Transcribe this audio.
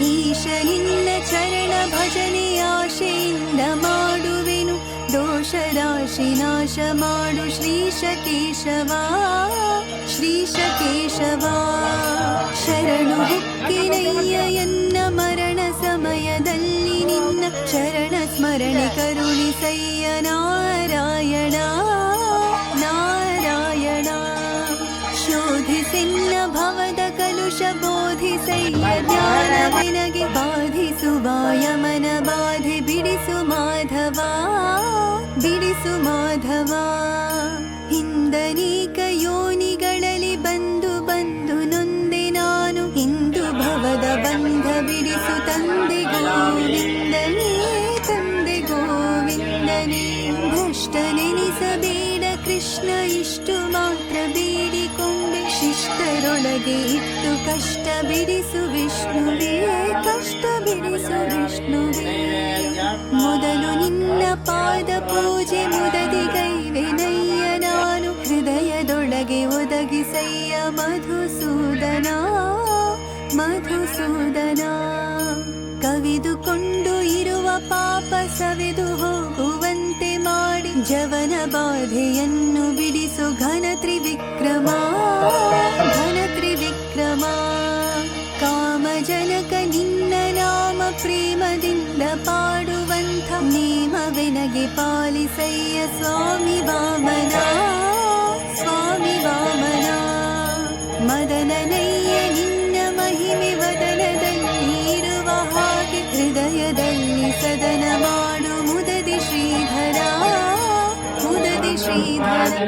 ಈಶಯಿಂದ ಚರಣ ಭಜನೆ ಆಶೆಯಿಂದ ಮಾಡುವೆನು ದೋಷ ರಾಶಿ ನಾಶ ಮಾಡು दोषराशि नाशमाु श्रीशकेशवा श्रीशकेशवा ಶರಣು हुक्तिनयन्न ಮರಣ ಸಮಯದಲ್ಲಿ ನಿನ್ನ ಶರಣ ಸ್ಮರಣೆ ಕರುಣಿಸಯ್ಯ ನಾರಾಯಣ. ಜ್ಞಾನವೆನಗೆ ಬಾಧಿಸುವ, ಯಮನ ಬಾಧೆ ಬಿಡಿಸು ಮಾಧವ ಬಿಡಿಸು ಮಾಧವ. ಹಿಂದನೀಕ ಯೋನಿಗಳಲ್ಲಿ ಬಂದು ಬಂದು ನೊಂದೆ ನಾನು ಹಿಂದು ಭವದ ಬಂಧ ಬಿಡಿಸು ತಂದೆ ಗೋವಿಂದನೇ ತಂದೆ ಗೋವಿಂದನೇ ಭ್ರಷ್ಟ ನೆನೆಸಬೇಡ ಕೃಷ್ಣ ಇಷ್ಟು ಮಾತ್ರ ಬೇಡಿಕೊಂಡೆ, ಶಿಷ್ಟರೊಳಗೆ ಇಟ್ಟು ಬಿಡಿಸು ವಿಷ್ಣುವೇ, ಕಷ್ಟ ಬಿಡಿಸು ವಿಷ್ಣುವೇ. ಮೊದಲು ನಿನ್ನ ಪಾದ ಪೂಜೆ ಮುದದಿಗೈವೆನಯ್ಯ ನಾನು ಹೃದಯದೊಳಗೆ ಒದಗಿಸಯ್ಯ ಮಧುಸೂದನ ಮಧುಸೂದನ. ಕವಿದುಕೊಂಡು ಇರುವ ಪಾಪ ಸವಿದು ಹೋಗುವಂತೆ ಮಾಡಿ, ಜವನ ಬಾಧೆಯನ್ನು ಬಿಡಿಸು ಘನ ತ್ರಿವಿಕ್ರಮ. ಜನಕ ನಿನ್ನ ನಾಮ ಪ್ರೇಮದಿಂದ ಪಾಡುವಂಥ ನೇಮವೆನಗೆ ಪಾಲಿಸಯ್ಯ ಸ್ವಾಮಿ ವಾಮನ ಸ್ವಾಮಿ ವಾಮನ ಮದನನಯ್ಯ ನಿನ್ನ ಮಹಿಮೆ ವದನದಲ್ಲಿರುವ ಹಾಗೆ ಹೃದಯದಲ್ಲಿ ಸದನ ಮಾಡು ಮುದದಿ ಶ್ರೀಧರ ಮುದದಿ ಶ್ರೀಧರ